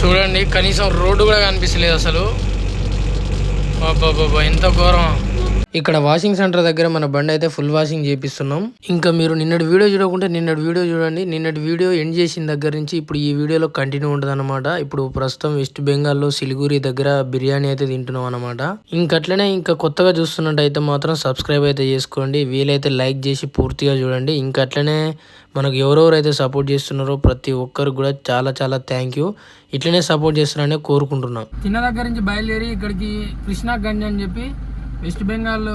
చూడండి కనీసం రోడ్డు కూడా కనిపిస్తలేదు అసలు. బాబా ఎంత ఘోరం. ఇక్కడ వాషింగ్ సెంటర్ దగ్గర మన బండి అయితే ఫుల్ వాషింగ్ చేపిస్తున్నాం. ఇంకా మీరు నిన్నటి వీడియో చూడకుంటే నిన్నటి వీడియో చూడండి. నిన్నటి వీడియో ఎండ్ చేసిన దగ్గర నుంచి ఇప్పుడు ఈ వీడియోలో కంటిన్యూ ఉంటుంది ఇప్పుడు ప్రస్తుతం వెస్ట్ బెంగాల్లో సిలిగురి దగ్గర బిర్యానీ అయితే తింటున్నాం అనమాట ఇంకట్లనే ఇంకా కొత్తగా చూస్తున్నట్టయితే మాత్రం సబ్స్క్రైబ్ అయితే చేసుకోండి. వీలైతే లైక్ చేసి పూర్తిగా చూడండి. ఇంకట్లనే మనకు ఎవరెవరైతే సపోర్ట్ చేస్తున్నారో ప్రతి ఒక్కరు కూడా చాలా చాలా థ్యాంక్ యూ ఇట్లనే సపోర్ట్ చేస్తున్నారని కోరుకుంటున్నాం. చిన్న దగ్గర నుంచి బయలుదేరి ఇక్కడికి కృష్ణాగంజ్ అని చెప్పి వెస్ట్ బెంగాల్లో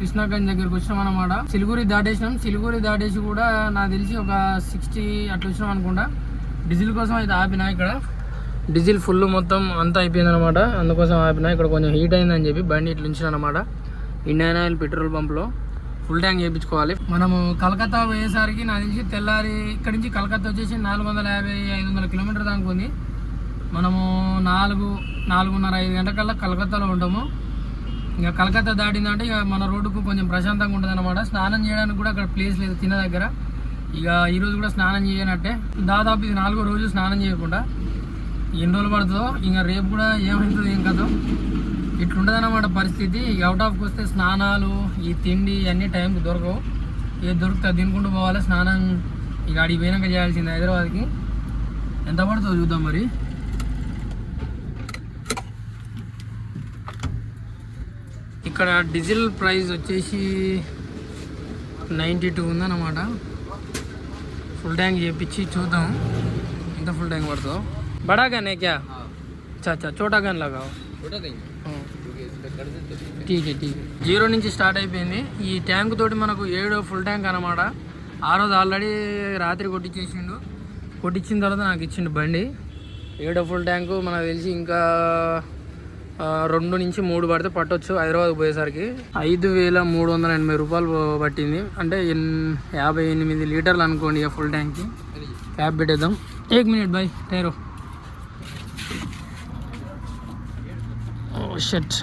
కృష్ణాగంజ్ దగ్గరకు వచ్చినాం అనమాట సిలిగురి దాటేసినాం. సిలిగురి దాటేసి కూడా నాకు తెలిసి ఒక సిక్స్టీ అట్లా వచ్చినాం అనుకుంటా. డీజిల్ కోసం అయితే ఆపినా ఇక్కడ. డీజిల్ ఫుల్ మొత్తం అంతా అయిపోయింది అనమాట అందుకోసం ఆపినా. ఇక్కడ కొంచెం హీట్ అయిందని చెప్పి బండి ఇట్లా ఉంచిన అనమాట ఇండియన్ ఆయిల్ పెట్రోల్ పంప్లో ఫుల్ ట్యాంక్ చేయించుకోవాలి. మనము కలకత్తా పోయేసరికి నాకు తెలిసి తెల్లారి ఇక్కడి నుంచి కలకత్తా వచ్చేసి నాలుగు వందల యాభై ఐదు వందల కిలోమీటర్ దాకా ఉంది. మనము నాలుగు నాలుగున్నర ఐదు గంటలకల్లా కలకత్తాలో ఉంటాము. ఇంకా కలకత్తా దాటిందంటే ఇక మన రోడ్డుకు కొంచెం ప్రశాంతంగా ఉంటుంది అనమాట స్నానం చేయడానికి కూడా అక్కడ ప్లేస్ లేదు తిన్న దగ్గర. ఇక ఈరోజు కూడా స్నానం చేయనట్టే. దాదాపు ఇది నాలుగో రోజు స్నానం చేయకుండా. ఎన్ని రోజులు పడుతుందో ఇంకా రేపు కూడా ఏమవుతుందో ఏం కదో ఇట్లుంటుంది అనమాట పరిస్థితి అవుట్ ఆఫ్కి వస్తే స్నానాలు ఈ తిండి అన్నీ టైంకి దొరకవు. ఏది దొరుకుతా తినుకుంటూ పోవాలి. స్నానం ఇక అడిగి పోయినాక చేయాల్సింది హైదరాబాద్కి. ఎంత పడుతుందో చూద్దాం మరి. ఇక్కడ డీజిల్ ప్రైస్ వచ్చేసి నైంటీ టూ ఉందన్నమాట. ఫుల్ ట్యాంక్ చేపించి చూద్దాం. ఎంత ఫుల్ ట్యాంక్ పడుతుందో. బడా గానే క్యా? చా చా చోటా గాన్ ఠీక్ జీరో నుంచి స్టార్ట్ అయిపోయింది. ఈ ట్యాంక్ తోటి మనకు ఏడో ఫుల్ ట్యాంక్ అనమాట ఆ రోజు ఆల్రెడీ రాత్రి కొట్టించేసిండు కొట్టించిన తర్వాత నాకు ఇచ్చిండు బండి. ఏడో ఫుల్ ట్యాంకు మనకు తెలిసి ఇంకా రెండు నుంచి మూడు పడితే పట్టొచ్చు. హైదరాబాద్ పోయేసరికి ఐదు వేల మూడు వందల ఎనభై రూపాయలు పట్టింది. అంటే ఎన్- యాభై ఎనిమిది లీటర్లు అనుకోండి ఇక ఫుల్ ట్యాంక్కి క్యాబ్ పెట్టేద్దాం. ఏక్ మినిట్ బాయ్ టైరో షర్ట్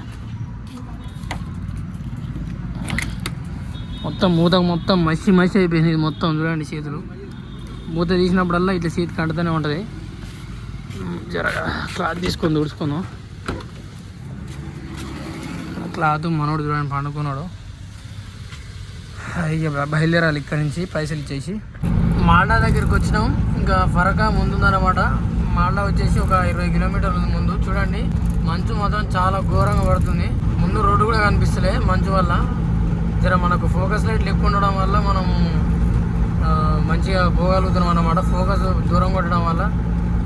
మొత్తం మూత మొత్తం మసి మసి అయిపోయింది మొత్తం చూడండి చేతులు. మూత తీసినప్పుడల్లా ఇట్లా చేతి అంటుతూనే ఉంటుంది. జర క్లాత్ తీసుకొని తుడుచుకుందాం. క్లాత్ మనోడు చూడండి పండుకున్నాడు. ఇక బయలుదేరాలి ఇక్కడ నుంచి పైసలు ఇచ్చేసి. మాల్డా దగ్గరికి వచ్చినాం. ఇంకా ఫరకా ముందుందన్నమాట. మాల్డా వచ్చేసి ఒక ఇరవై కిలోమీటర్ల ముందు. చూడండి మంచు మాత్రం చాలా ఘోరంగా పడుతుంది. ముందు రోడ్డు కూడా కనిపిస్తలే మంచు వల్ల. జర మనకు ఫోకస్ లైట్లు ఎక్కువ ఉండడం వల్ల మనం మంచిగా పోగలుగుతున్నాం అన్నమాట. ఫోకస్ దూరం కొట్టడం వల్ల.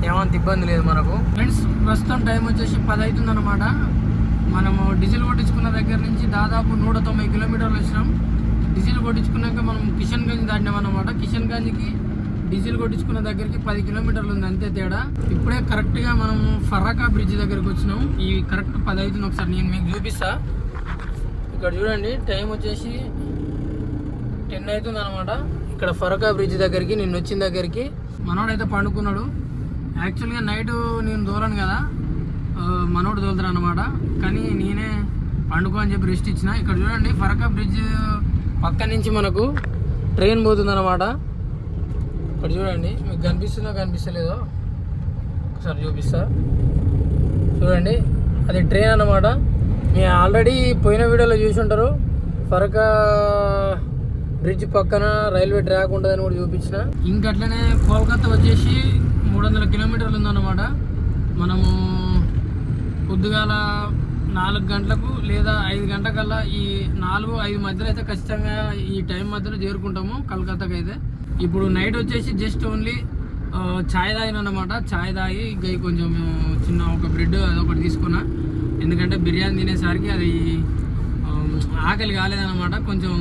ఏమంత ఇబ్బంది లేదు మనకు. ఫ్రెండ్స్ ప్రస్తుతం టైం వచ్చేసి పది అవుతుంది అనమాట మనము డీజిల్ కొట్టించుకున్న దగ్గర నుంచి దాదాపు నూట తొంభై కిలోమీటర్లు వచ్చినాం. డీజిల్ కొట్టించుకున్నాక మనం కిషన్ గంజ్ దాటినాం అనమాట కిషన్ గంజ్కి డీజిల్ కొట్టించుకున్న దగ్గరికి పది కిలోమీటర్లు ఉంది అంతే తేడా. ఇప్పుడే కరెక్ట్గా మనం ఫర్రాకా బ్రిడ్జ్ దగ్గరికి వచ్చినాం. ఈ కరెక్ట్ పది అవుతుంది ఒకసారి నేను మీకు చూపిస్తా. ఇక్కడ చూడండి టైం వచ్చేసి టెన్ అవుతుంది అనమాట ఇక్కడ ఫరకా బ్రిడ్జ్ దగ్గరికి నేను వచ్చిన దగ్గరికి. మనోడైతే పండుకున్నాడు. యాక్చువల్గా నైట్ నేను దూరాను కదా మనోడు తోలుతాడు అనమాట కానీ నేనే పండుకో అని చెప్పి రెస్ట్ ఇచ్చిన. ఇక్కడ చూడండి ఫరకా బ్రిడ్జ్ పక్క నుంచి మనకు ట్రైన్ పోతుంది అనమాట ఇక్కడ చూడండి మీకు కనిపిస్తుందో కనిపిస్తలేదో ఒకసారి చూపిస్తా. చూడండి అది ట్రైన్ అన్నమాట. మీరు ఆల్రెడీ పోయిన వీడియోలో చూసి ఉంటారు. ఫరకా బ్రిడ్జ్ పక్కన రైల్వే ట్రాక్ ఉంటుందని కూడా చూపించిన. ఇంకట్లనే కోల్కతా వచ్చేసి మూడు వందల కిలోమీటర్లు ఉందన్నమాట. మనము పొద్దుగాల నాలుగు గంటలకు లేదా ఐదు గంటకల్లా ఈ నాలుగు ఐదు మధ్యలో అయితే ఖచ్చితంగా ఈ టైం మధ్యలో చేరుకుంటాము కలకత్తాకి అయితే. ఇప్పుడు నైట్ వచ్చేసి జస్ట్ ఓన్లీ ఛాయ్ తాగినమాట ఛాయ్ తాగి ఇంకా కొంచెం చిన్న ఒక బ్రెడ్ అదొకటి తీసుకున్నా. ఎందుకంటే బిర్యానీ తినేసరికి అది ఆకలి కాలేదన్నమాట. కొంచెం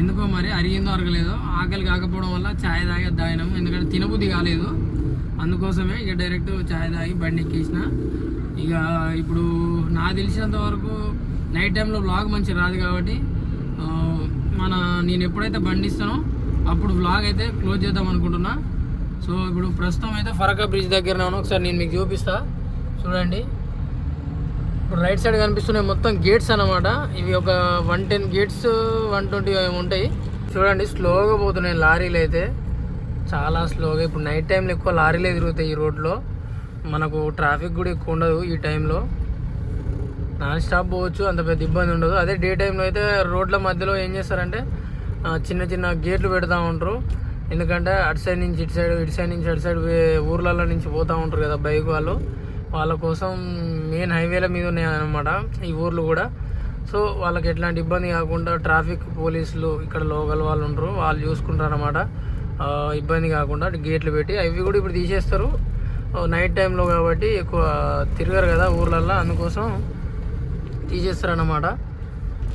ఎందుకో మరి అరిగిందో అరగలేదో. ఆకలి కాకపోవడం వల్ల ఛాయ్ తాగి అది తాగినాము. ఎందుకంటే తినబుద్ధి కాలేదు. అందుకోసమే ఇక డైరెక్ట్ ఛాయ్ తాగి బండి ఎక్కేసిన. ఇక ఇప్పుడు నాకు తెలిసినంత వరకు నైట్ టైంలో వ్లాగ్ మంచి రాదు కాబట్టి మన నేను ఎప్పుడైతే బండి ఇస్తానో అప్పుడు వ్లాగ్ అయితే క్లోజ్ చేద్దాం అనుకుంటున్నా. సో ఇప్పుడు ప్రస్తుతం అయితే ఫరకా బ్రిడ్జ్ దగ్గర ఉన్నాను ఒకసారి నేను మీకు చూపిస్తా. చూడండి. ఇప్పుడు రైట్ సైడ్ కనిపిస్తున్నాయి మొత్తం గేట్స్ అన్నమాట. ఇవి ఒక one ten gates one twenty ఉంటాయి. చూడండి స్లోగా పోతున్నాయి లారీలు అయితే. చాలా స్లోగా ఇప్పుడు నైట్ టైంలో ఎక్కువ లారీలే తిరుగుతాయి ఈ రోడ్లో మనకు ట్రాఫిక్ కూడా ఎక్కువ ఉండదు ఈ టైంలో నాన్ స్టాప్ పోవచ్చు అంత పెద్ద ఇబ్బంది ఉండదు. అదే డే టైంలో అయితే రోడ్ల మధ్యలో ఏం చేస్తారంటే చిన్న చిన్న గేట్లు పెడతా ఉంటారు. ఎందుకంటే అటు సైడ్ నుంచి ఇటు సైడ్ ఇటు సైడ్ నుంచి అటు సైడ్ ఊర్లలో నుంచి పోతూ ఉంటారు కదా బైక్ వాళ్ళు. వాళ్ళ కోసం మెయిన్ హైవేల మీద ఉన్నాయన్నమాట ఈ ఊర్లు కూడా. సో వాళ్ళకి ఎట్లాంటి ఇబ్బంది కాకుండా ట్రాఫిక్ పోలీసులు ఇక్కడ లోకల్ వాళ్ళు ఉంటారు వాళ్ళు చూసుకుంటారు అనమాట ఇబ్బంది కాకుండా గేట్లు పెట్టి అవి కూడా ఇప్పుడు తీసేస్తారు. నైట్ టైంలో కాబట్టి ఎక్కువ తిరగరు కదా ఊర్లల్లో అందుకోసం తీసేస్తారన్నమాట.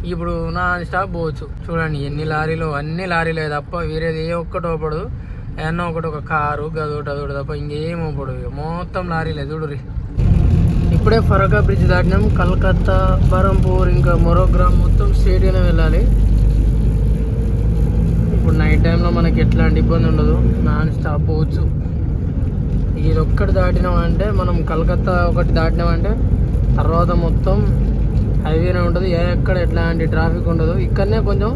ఇప్పుడు నా స్టాప్ పోవచ్చు. చూడండి ఎన్ని లారీలు అన్ని లారీలే తప్ప వేరేది ఏ ఒక్కటి అవ్వపడదు ఏమన్నా ఒకటి ఒక కారు గదోటి అదోటి తప్ప ఇంకేం. అవ్వపడదు మొత్తం లారీలే చూడురి ఇప్పుడే ఫరకా బ్రిడ్జ్ దాటినాం. కలకత్తా బరంపూర్ ఇంకా మొరోగ్రామ్ మొత్తం స్టేడియం వెళ్ళాలి. ఇప్పుడు నైట్ టైంలో మనకి ఎట్లాంటి ఇబ్బంది ఉండదు. నాన్ స్టాప్ పోవచ్చు. ఇది ఒక్కటి దాటినామంటే మనం కలకత్తా ఒకటి దాటినామంటే తర్వాత మొత్తం హైవేనే ఉంటుంది. ఏ ఎక్కడ ఎట్లాంటి ట్రాఫిక్ ఉండదు. ఇక్కడనే కొంచెం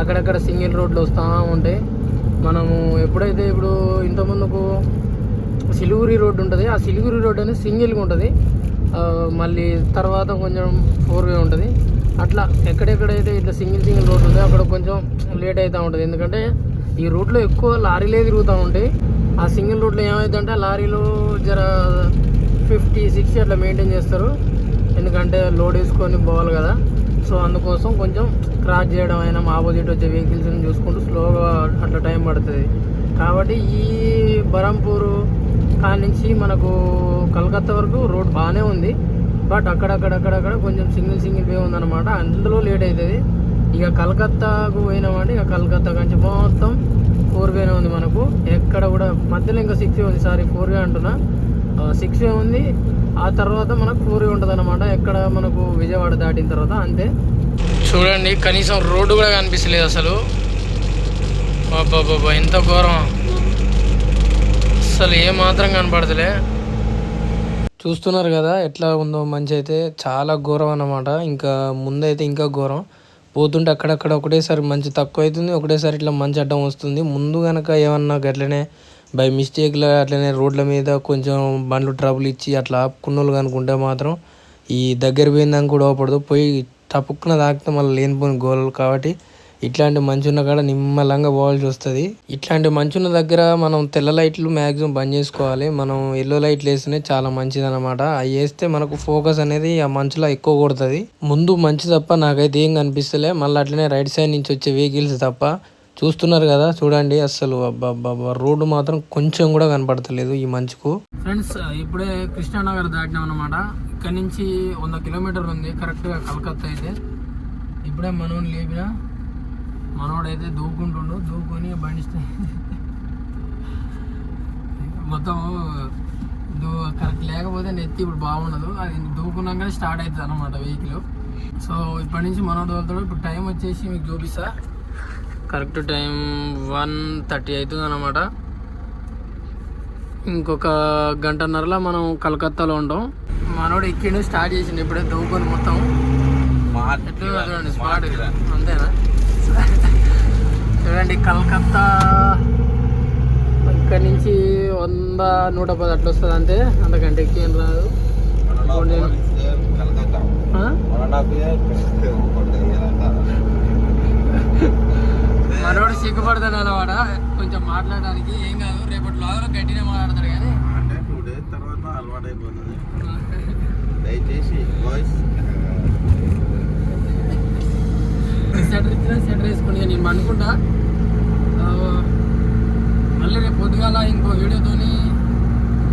అక్కడక్కడ సింగిల్ రోడ్లు వస్తూ ఉంటాయి మనము ఎప్పుడైతే ఇప్పుడు ఇంతకుముందుకు సిలిగురి రోడ్డు ఉంటుంది. ఆ సిలిగురి రోడ్డు అనేది సింగిల్గా ఉంటుంది. మళ్ళీ తర్వాత కొంచెం ఫోర్ వే ఉంటుంది. అట్లా ఎక్కడెక్కడైతే ఇట్లా సింగిల్ సింగిల్ రోడ్డు ఉందో అక్కడ కొంచెం లేట్ అవుతూ ఉంటుంది. ఎందుకంటే ఈ రోడ్లో ఎక్కువ లారీలే తిరుగుతూ ఉంటాయి. ఆ సింగిల్ రూట్లో ఏమైందంటే లారీలు జర ఫిఫ్టీ సిక్స్టీ అట్లా మెయింటైన్ చేస్తారు. ఎందుకంటే లోడ్ వేసుకొని పోవాలి కదా. సో అందుకోసం కొంచెం క్రాస్ చేయడం అయినా ఆపోజిట్ వచ్చే వెహికల్స్ని చూసుకుంటూ స్లోగా అట్లా టైం పడుతుంది. కాబట్టి ఈ బరంపూరు కాడ నుంచి మనకు కలకత్తా వరకు రోడ్ బాగానే ఉంది. బట్ అక్కడక్కడక్కడక్కడ కొంచెం సింగిల్ సింగిల్ వే ఉందన్నమాట. అందులో లేట్ అవుతుంది. ఇక కలకత్తాకు పోయినామంటే ఇక కలకత్తా నుంచి మొత్తం ఫోర్ వేనే ఉంది మనకు. ఎక్కడ కూడా మధ్యలో ఇంకా సిక్స్ ఉంది. సారీ ఫోర్ వే అంటున్నా సిక్స్ వే ఉంది. ఆ తర్వాత మనకు ఫోర్ వే ఉంటుంది అనమాట ఎక్కడ మనకు విజయవాడ దాటిన తర్వాత అంతే. చూడండి కనీసం రోడ్డు కూడా కనిపిస్తలేదు అసలు. బాబా ఎంత ఘోరం. అసలు ఏ మాత్రం కనపడతలే. చూస్తున్నారు కదా ఎట్లా ఉందో మంచి అయితే చాలా ఘోరం అన్నమాట. ఇంకా ముందైతే ఇంకా ఘోరం. పోతుంటే అక్కడక్కడ ఒకటేసారి మంచి తక్కువ అవుతుంది ఒకటేసారి ఇట్లా మంచి అడ్డం వస్తుంది. ముందు కనుక ఏమన్నా గట్లనే బై మిస్టేక్లో అట్లనే రోడ్ల మీద కొంచెం బండ్లు ట్రబుల్ ఇచ్చి అట్లా ఆపుకున్నోళ్ళు కనుకుంటే మాత్రం ఈ దగ్గర పోయిందని కూడా అవపడదు. పోయి టపుక్కున తాకితే మళ్ళీ లేనిపోని గోలలు కాబట్టి ఇట్లాంటి మంచున్న కాడ నిమ్మలంగా పోవాల్సి వస్తుంది. ఇట్లాంటి మంచున్న దగ్గర మనం తెల్ల లైట్లు మ్యాక్సిమం బంద్ చేసుకోవాలి. మనం ఎల్లో లైట్లు వేస్తేనే చాలా మంచిది అనమాట అవి వేస్తే మనకు ఫోకస్ అనేది ఆ మంచులో ఎక్కువ కొడుతుంది. ముందు మంచి తప్ప నాకైతే ఏం కనిపిస్తలే. మళ్ళీ అట్లనే రైట్ సైడ్ నుంచి వచ్చే వెహికల్స్ తప్ప చూస్తున్నారు కదా చూడండి అసలు అబ్బా రోడ్డు మాత్రం కొంచెం కూడా కనపడతలేదు ఈ మంచుకు. ఫ్రెండ్స్ ఇప్పుడే కృష్ణానగర్ దాటినాం అనమాట ఇక్కడ నుంచి వంద కిలోమీటర్లు ఉంది. కరెక్ట్గా కలకత్తా అయితే. ఇప్పుడే మనం లేపినా మనోడైతే దూకుంటుండు దూకొని బండి స్టే- మొత్తం దూ కరెక్ట్ లేకపోతే నెత్తి ఇప్పుడు బాగుండదు. అది దూకున్నాకనే స్టార్ట్ అవుతుంది అనమాట వెహికల్. సో ఇప్పటి నుంచి మనోడు వెళ్తాడు ఇప్పుడు టైం వచ్చేసి మీకు చూపిస్తా. కరెక్ట్ టైం వన్ థర్టీ అవుతుంది అనమాట ఇంకొక గంటన్నరలో మనం కలకత్తాలో ఉంటాం. మనోడు ఎక్కిండు స్టార్ట్ చేసిండు. ఇప్పుడే దూకొని మొత్తం. అంతేనా? చూడండి కలకత్తా. ఇక్కడి నుంచి వంద నూట పది అట్లా వస్తుంది అంతే. అంతకంటే ఎక్కువ ఏం రాదు? మనోడు సిగ్గుపడతాడు అన్నమాట కొంచెం మాట్లాడడానికి ఏం కాదు. రేపటి లాగా గట్టినే మాట్లాడతాడు కానీ. అంటే టూ డేస్ తర్వాత అలవాటు అయిపోతుంది దయచేసి వాయిస్ సెటర్ ఇచ్చినా సెటర్ వేసుకుని నేను అనుకుంటా. మళ్ళీ రేపు పొద్దుగాల ఇంకో వీడియోతోని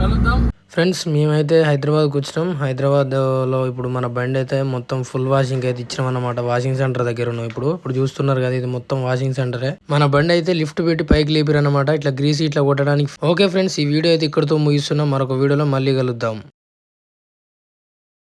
కలుద్దాం. ఫ్రెండ్స్ మేమైతే హైదరాబాద్కి వచ్చినాం. హైదరాబాద్లో ఇప్పుడు మన బండి అయితే మొత్తం ఫుల్ వాషింగ్ అయితే ఇచ్చినాం అనమాట వాషింగ్ సెంటర్ దగ్గర ఉన్నాం ఇప్పుడు. ఇప్పుడు చూస్తున్నారు కదా ఇది మొత్తం వాషింగ్ సెంటరే. మన బండి అయితే లిఫ్ట్ పెట్టి పైకి లేపారు అనమాట ఇట్లా గ్రీస్ ఇట్లా కొట్టడానికి. ఓకే ఫ్రెండ్స్ ఈ వీడియో అయితే ఇక్కడితో ముగిస్తున్నాం. మరొక వీడియోలో మళ్ళీ కలుద్దాం.